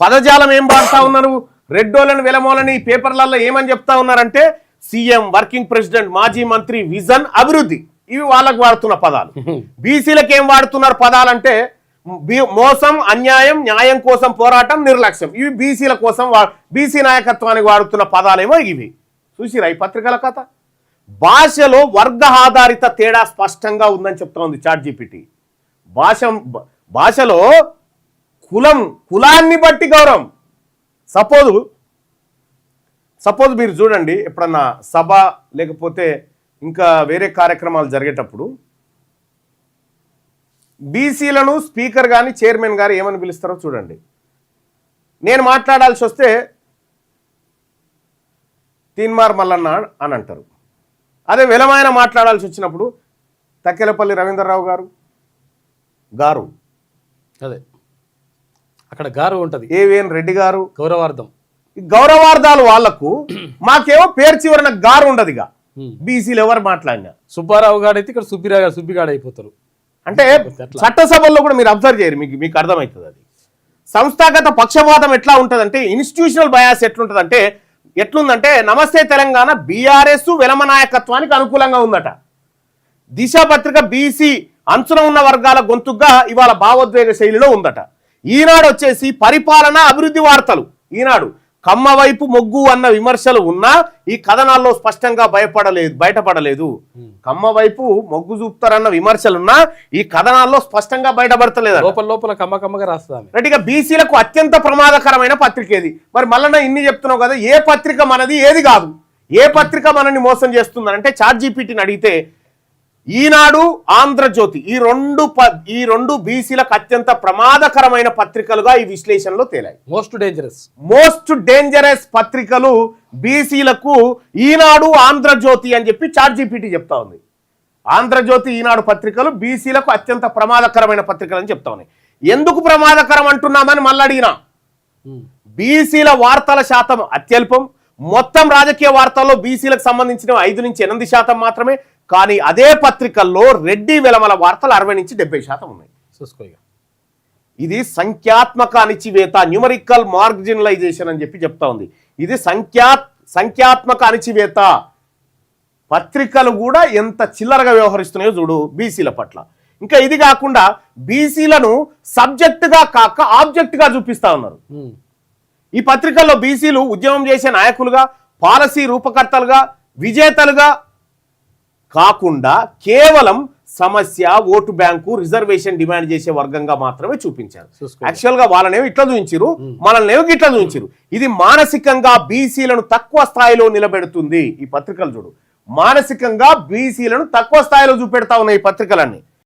పదజాలం ఏం వాడుతా ఉన్నారు? రెడ్డోలను వెలమోలని ఈ పేపర్లలో ఏమని చెప్తా ఉన్నారంటే సీఎం వర్కింగ్ ప్రెసిడెంట్ మాజీ మంత్రి విజన్ అభివృద్ధి. ఇవి వాళ్ళకు వాడుతున్న పదాలు. బీసీలకు ఏం వాడుతున్నారు పదాలంటే మోసం అన్యాయం న్యాయం కోసం పోరాటం నిర్లక్ష్యం. ఇవి బీసీల కోసం బీసీ నాయకత్వానికి వాడుతున్న పదాలేమో ఇవి. చూసిరా ఈ పత్రికల కథ? భాషలో వర్గ ఆధారిత తేడా స్పష్టంగా ఉందని చెప్తా ఉంది చాట్ జీపీటీ. భాష భాషలో కులం కులాన్ని బట్టి గౌరవం. సపోజ్ సపోజ్ మీరు చూడండి ఎప్పుడన్నా సభ లేకపోతే ఇంకా వేరే కార్యక్రమాలు జరిగేటప్పుడు బీసీలను స్పీకర్ కానీ చైర్మన్ గారు ఏమని పిలుస్తారో చూడండి. నేను మాట్లాడాల్సి వస్తే తీన్మార్ మల్లన్న అని అంటారు. అదే విలమైన మాట్లాడాల్సి వచ్చినప్పుడు తక్కెలపల్లి రవీంద్రరావు గారు గారు. అదే. అక్కడ గారు ఉంటది. ఏవిఎన్ రెడ్డి గారు? గౌరవార్థం. గౌరవార్థాలు వాళ్ళకు మాకేమో పేరు చివరన గారు ఉండదు ఇక. బీసీలు ఎవరు మాట్లాడినా? సుబ్బారావు గాడైతే ఇక్కడ సుబ్బిరా గారు సుబ్బిగాడు అయిపోతారు. అంటే చట్టసభల్లో కూడా మీరు అబ్జర్వ్ చేయరు మీకు మీకు అర్థమవుతుంది అది. సంస్థాగత పక్షపాతం ఎట్లా ఉంటుందంటే ఇన్స్టిట్యూషనల్ బయాస్ ఎట్లుంటుందంటే ఎట్లుందంటే నమస్తే తెలంగాణ బీఆర్ఎస్ వెలమ నాయకత్వానికి అనుకూలంగా ఉందట. దిశ పత్రిక బీసీ అంచున ఉన్న వర్గాల గొంతుగా ఇవాళ భావోద్వేగ శైలిలో ఉందట. ఈనాడు వచ్చేసి పరిపాలన అభివృద్ధి వార్తలు. ఈనాడు కమ్మ వైపు మొగ్గు అన్న విమర్శలు ఉన్నా ఈ కథనాల్లో స్పష్టంగా భయపడలేదు బయటపడలేదు. కమ్మ వైపు మొగ్గు చూపుతారన్న విమర్శలున్నా ఈ కథనాల్లో స్పష్టంగా బయటపడతలేదు లోపల లోపల కమ్మ కమ్మగా రాస్తుంది ఆమె రెడ్డిగా బీసీలకు అత్యంత ప్రమాదకరమైన పత్రిక ఏది? మరి మళ్ళీ ఇన్ని చెప్తున్నావు కదా ఏ పత్రిక మనది ఏది కాదు? ఏ పత్రిక మనల్ని మోసం చేస్తుందని అంటే చాట్ జీపీటీని అడిగితే ఈనాడు ఆంధ్రజ్యోతి ఈ రెండు ఈ రెండు బీసీలకు అత్యంత ప్రమాదకరమైన పత్రికలుగా ఈ విశ్లేషణలో తేలాయి. మోస్ట్ డేంజరస్ మోస్ట్ డేంజరస్ పత్రికలు బీసీలకు ఈనాడు ఆంధ్రజ్యోతి అని చెప్పి చాట్ జీపీటీ చెప్తా ఉంది. ఆంధ్రజ్యోతి ఈనాడు పత్రికలు బీసీలకు అత్యంత ప్రమాదకరమైన పత్రికలు అని చెప్తా ఉన్నాయి ఎందుకు ప్రమాదకరం అంటున్నామని మళ్ళీ అడిగినా? బీసీల వార్తల శాతం అత్యల్పం. మొత్తం రాజకీయ వార్తల్లో బీసీలకు సంబంధించిన ఐదు నుంచి ఎనిమిది శాతం మాత్రమే. కానీ అదే పత్రికల్లో రెడ్డి వెలమల వార్తలు అరవై నుంచి డెబ్బై శాతం ఉన్నాయి. చూసుకో ఇక. ఇది సంఖ్యాత్మక అణిచివేత న్యూమరికల్ మార్జినలైజేషన్ అని చెప్పి చెప్తా ఉంది. ఇది సంఖ్యా సంఖ్యాత్మక అణిచివేత పత్రికలు కూడా ఎంత చిల్లరగా వ్యవహరిస్తున్నాయో చూడు బీసీల పట్ల. ఇంకా ఇది కాకుండా బీసీలను సబ్జెక్టుగా కాక ఆబ్జెక్టుగా చూపిస్తా ఉన్నారు. ఈ పత్రికల్లో బీసీలు ఉద్యమం చేసే నాయకులుగా పాలసీ రూపకర్తలుగా విజేతలుగా కాకుండా కేవలం సమస్య ఓటు బ్యాంకు రిజర్వేషన్ డిమాండ్ చేసే వర్గంగా మాత్రమే చూపించారు. యాక్చువల్గా వాళ్ళనేమో ఇట్లా చూపించారు మనల్నేమో ఇట్లా చూపించారు ఇది మానసికంగా బీసీలను తక్కువ స్థాయిలో నిలబెడుతుంది ఈ పత్రికలు చూడు. మానసికంగా బీసీలను తక్కువ స్థాయిలో చూపెడతా ఉన్నాయి ఈ పత్రికలన్నీ.